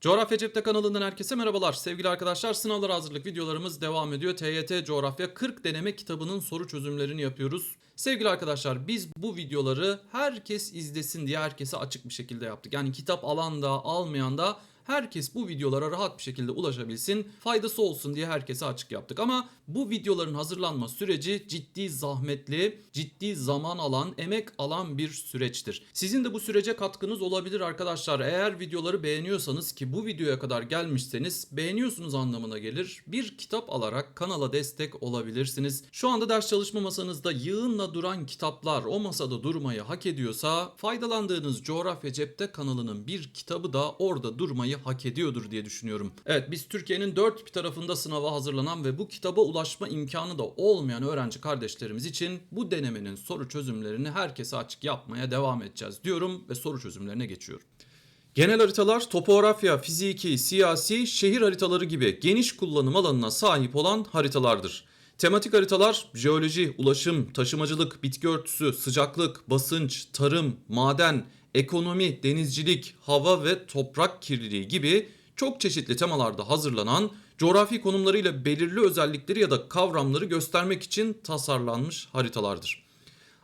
Coğrafya Cepte kanalından herkese merhabalar. Sevgili arkadaşlar sınavlara hazırlık videolarımız devam ediyor. TYT Coğrafya 40 deneme kitabının soru çözümlerini yapıyoruz. Sevgili arkadaşlar biz bu videoları herkes izlesin diye herkese açık bir şekilde yaptık. Yani kitap alan da almayan da herkes bu videolara rahat bir şekilde ulaşabilsin, faydası olsun diye herkese açık yaptık. Ama bu videoların hazırlanma süreci ciddi zahmetli, ciddi zaman alan, emek alan bir süreçtir. Sizin de bu sürece katkınız olabilir arkadaşlar. Eğer videoları beğeniyorsanız ki bu videoya kadar gelmişseniz beğeniyorsunuz anlamına gelir. Bir kitap alarak kanala destek olabilirsiniz. Şu anda ders çalışma masanızda yığınla duran kitaplar o masada durmayı hak ediyorsa faydalandığınız Coğrafya Cepte kanalının bir kitabı da orada durmayı hak ediyordur diye düşünüyorum. Evet biz Türkiye'nin dört bir tarafında sınava hazırlanan ve bu kitaba ulaşma imkanı da olmayan öğrenci kardeşlerimiz için bu denemenin soru çözümlerini herkese açık yapmaya devam edeceğiz diyorum ve soru çözümlerine geçiyorum. Genel haritalar topografya, fiziki, siyasi, şehir haritaları gibi geniş kullanım alanına sahip olan haritalardır. Tematik haritalar jeoloji, ulaşım, taşımacılık, bitki örtüsü, sıcaklık, basınç, tarım, maden, ekonomi, denizcilik, hava ve toprak kirliliği gibi çok çeşitli temalarda hazırlanan coğrafi konumlarıyla belirli özellikleri ya da kavramları göstermek için tasarlanmış haritalardır.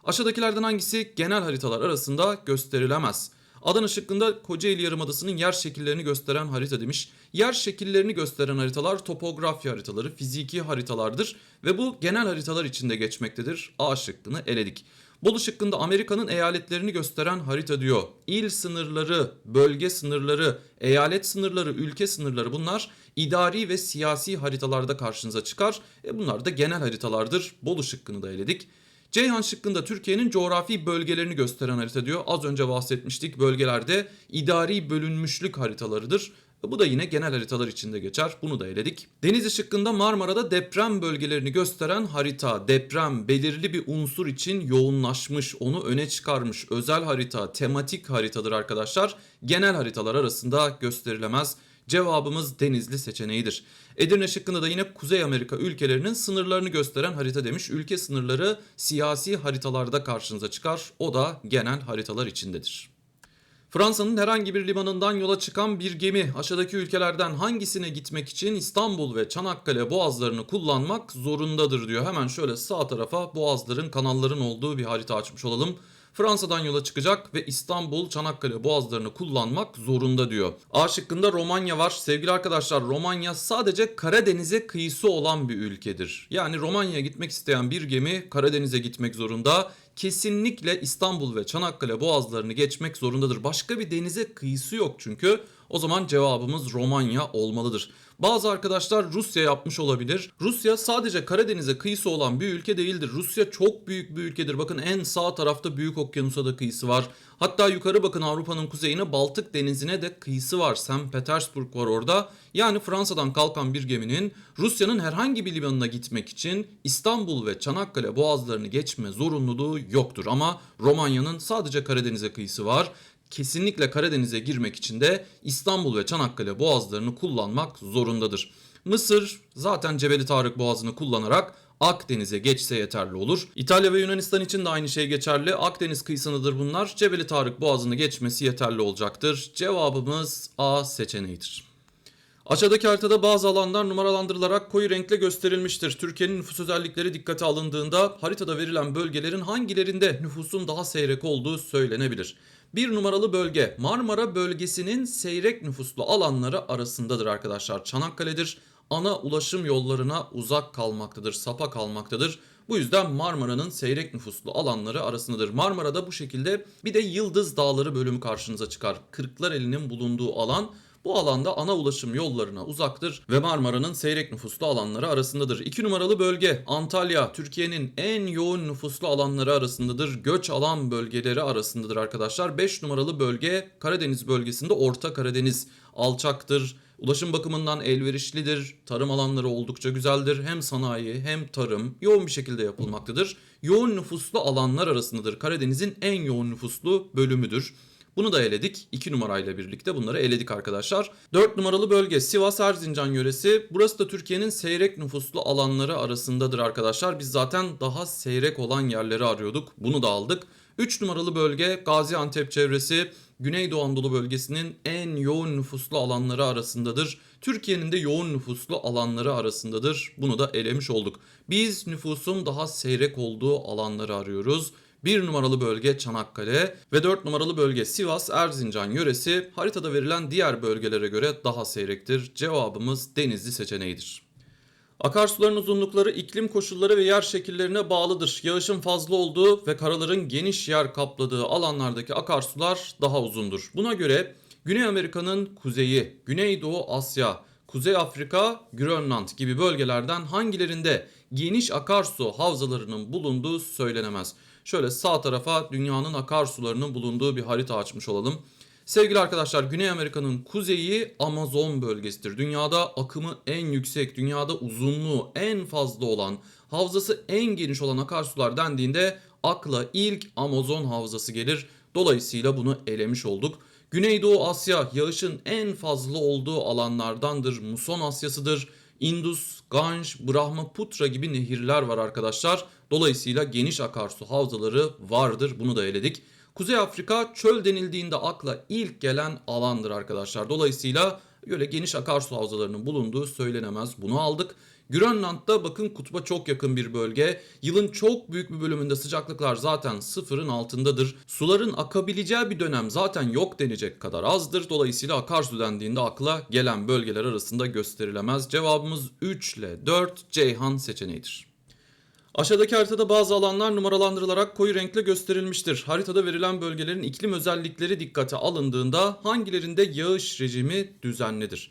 Aşağıdakilerden hangisi genel haritalar arasında gösterilemez? Adana şıkkında Kocaeli Yarımadası'nın yer şekillerini gösteren harita demiş. Yer şekillerini gösteren haritalar topografya haritaları, fiziki haritalardır ve bu genel haritalar içinde geçmektedir. A şıkkını eledik. Bolu şıkkında Amerika'nın eyaletlerini gösteren harita diyor. İl sınırları, bölge sınırları, eyalet sınırları, ülke sınırları bunlar idari ve siyasi haritalarda karşınıza çıkar. E bunlar da genel haritalardır. Bolu şıkkını da eledik. Ceyhan şıkkında Türkiye'nin coğrafi bölgelerini gösteren harita diyor. Az önce bahsetmiştik bölgelerde idari bölünmüşlük haritalarıdır. Bu da yine genel haritalar içinde geçer. Bunu da eledik. Denizli şıkkında Marmara'da deprem bölgelerini gösteren harita. Deprem belirli bir unsur için yoğunlaşmış, onu öne çıkarmış özel harita, tematik haritadır arkadaşlar. Genel haritalar arasında gösterilemez. Cevabımız Denizli seçeneğidir. Edirne şıkkında da yine Kuzey Amerika ülkelerinin sınırlarını gösteren harita demiş. Ülke sınırları siyasi haritalarda karşınıza çıkar. O da genel haritalar içindedir. Fransa'nın herhangi bir limanından yola çıkan bir gemi aşağıdaki ülkelerden hangisine gitmek için İstanbul ve Çanakkale boğazlarını kullanmak zorundadır diyor. Hemen şöyle sağ tarafa boğazların, kanalların olduğu bir harita açmış olalım. Fransa'dan yola çıkacak ve İstanbul, Çanakkale boğazlarını kullanmak zorunda diyor. A şıkkında Romanya var. Sevgili arkadaşlar Romanya sadece Karadeniz'e kıyısı olan bir ülkedir. Yani Romanya'ya gitmek isteyen bir gemi Karadeniz'e gitmek zorunda. Kesinlikle İstanbul ve Çanakkale boğazlarını geçmek zorundadır. Başka bir denize kıyısı yok çünkü. O zaman cevabımız Romanya olmalıdır. Bazı arkadaşlar Rusya yapmış olabilir. Rusya sadece Karadeniz'e kıyısı olan bir ülke değildir. Rusya çok büyük bir ülkedir. Bakın en sağ tarafta Büyük Okyanus'a da kıyısı var. Hatta yukarı bakın Avrupa'nın kuzeyine Baltık Denizi'ne de kıyısı var. St. Petersburg var orada. Yani Fransa'dan kalkan bir geminin Rusya'nın herhangi bir limanına gitmek için İstanbul ve Çanakkale boğazlarını geçme zorunluluğu yoktur. Ama Romanya'nın sadece Karadeniz'e kıyısı var kesinlikle Karadeniz'e girmek için de İstanbul ve Çanakkale boğazlarını kullanmak zorundadır. Mısır zaten Cebeli Tarık Boğazı'nı kullanarak Akdeniz'e geçse yeterli olur. İtalya ve Yunanistan için de aynı şey geçerli. Akdeniz kıyısındadır bunlar. Cebeli Tarık Boğazı'nı geçmesi yeterli olacaktır. Cevabımız A seçeneğidir. Aşağıdaki haritada bazı alanlar numaralandırılarak koyu renkle gösterilmiştir. Türkiye'nin nüfus özellikleri dikkate alındığında haritada verilen bölgelerin hangilerinde nüfusun daha seyrek olduğu söylenebilir. Bir numaralı bölge Marmara bölgesinin seyrek nüfuslu alanları arasındadır arkadaşlar. Çanakkale'dir. Ana ulaşım yollarına uzak kalmaktadır, sapa kalmaktadır. Bu yüzden Marmara'nın seyrek nüfuslu alanları arasındadır. Marmara'da bu şekilde bir de Yıldız Dağları bölümü karşınıza çıkar. Kırklareli'nin bulunduğu alan bu alanda ana ulaşım yollarına uzaktır ve Marmara'nın seyrek nüfuslu alanları arasındadır. 2 numaralı bölge Antalya Türkiye'nin en yoğun nüfuslu alanları arasındadır. Göç alan bölgeleri arasındadır arkadaşlar. 5 numaralı bölge Karadeniz bölgesinde Orta Karadeniz alçaktır. Ulaşım bakımından elverişlidir. Tarım alanları oldukça güzeldir. Hem sanayi hem tarım yoğun bir şekilde yapılmaktadır. Yoğun nüfuslu alanlar arasındadır. Karadeniz'in en yoğun nüfuslu bölümüdür. Bunu da eledik. 2 numarayla birlikte bunları eledik arkadaşlar. 4 numaralı bölge Sivas Erzincan yöresi. Burası da Türkiye'nin seyrek nüfuslu alanları arasındadır arkadaşlar. Biz zaten daha seyrek olan yerleri arıyorduk. Bunu da aldık. 3 numaralı bölge Gaziantep çevresi Güneydoğu Anadolu bölgesinin en yoğun nüfuslu alanları arasındadır. Türkiye'nin de yoğun nüfuslu alanları arasındadır. Bunu da elemiş olduk. Biz nüfusun daha seyrek olduğu alanları arıyoruz. 1 numaralı bölge Çanakkale ve 4 numaralı bölge Sivas Erzincan yöresi haritada verilen diğer bölgelere göre daha seyrektir. Cevabımız Denizli seçeneğidir. Akarsuların uzunlukları iklim koşulları ve yer şekillerine bağlıdır. Yağışın fazla olduğu ve karaların geniş yer kapladığı alanlardaki akarsular daha uzundur. Buna göre Güney Amerika'nın kuzeyi, Güneydoğu Asya, Kuzey Afrika, Grönland gibi bölgelerden hangilerinde geniş akarsu havzalarının bulunduğu söylenemez. Şöyle sağ tarafa dünyanın akarsularının bulunduğu bir harita açmış olalım. Sevgili arkadaşlar Güney Amerika'nın kuzeyi Amazon bölgesidir. Dünyada akımı en yüksek, dünyada uzunluğu en fazla olan, havzası en geniş olan akarsular dendiğinde akla ilk Amazon havzası gelir. Dolayısıyla bunu elemiş olduk. Güneydoğu Asya yağışın en fazla olduğu alanlardandır. Muson Asyasıdır. Indus, Ganj, Brahmaputra gibi nehirler var arkadaşlar. Dolayısıyla geniş akarsu havzaları vardır. Bunu da eledik. Kuzey Afrika çöl denildiğinde akla ilk gelen alandır arkadaşlar. Dolayısıyla öyle geniş akarsu havzalarının bulunduğu söylenemez. Bunu aldık. Grönland'da bakın kutba çok yakın bir bölge. Yılın çok büyük bir bölümünde sıcaklıklar zaten sıfırın altındadır. Suların akabileceği bir dönem zaten yok denecek kadar azdır. Dolayısıyla akarsu dendiğinde akla gelen bölgeler arasında gösterilemez. Cevabımız 3 ile 4 Ceyhan seçeneğidir. Aşağıdaki haritada bazı alanlar numaralandırılarak koyu renkle gösterilmiştir. Haritada verilen bölgelerin iklim özellikleri dikkate alındığında hangilerinde yağış rejimi düzenlidir?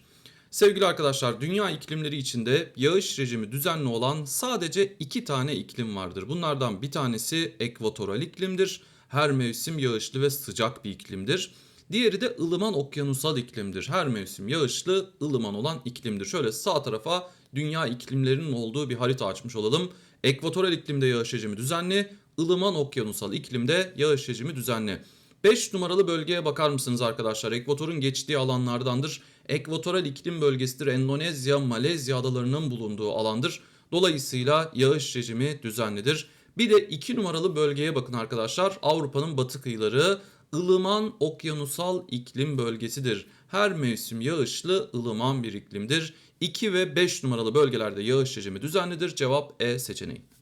Sevgili arkadaşlar, dünya iklimleri içinde yağış rejimi düzenli olan sadece iki tane iklim vardır. Bunlardan bir tanesi ekvatoral iklimdir. Her mevsim yağışlı ve sıcak bir iklimdir. Diğeri de ılıman okyanusal iklimdir. Her mevsim yağışlı, ılıman olan iklimdir. Şöyle sağ tarafa dünya iklimlerinin olduğu bir harita açmış olalım. Ekvatoral iklimde yağış rejimi düzenli, ılıman okyanusal iklimde yağış rejimi düzenli. 5 numaralı bölgeye bakar mısınız arkadaşlar? Ekvatorun geçtiği alanlardandır. Ekvatoral iklim bölgesidir. Endonezya, Malezya adalarının bulunduğu alandır. Dolayısıyla yağış rejimi düzenlidir. Bir de 2 numaralı bölgeye bakın arkadaşlar. Avrupa'nın batı kıyıları ılıman okyanusal iklim bölgesidir. Her mevsim yağışlı ılıman bir iklimdir. 2 ve 5 numaralı bölgelerde yağış rejimi düzenlidir. Cevap E seçeneği.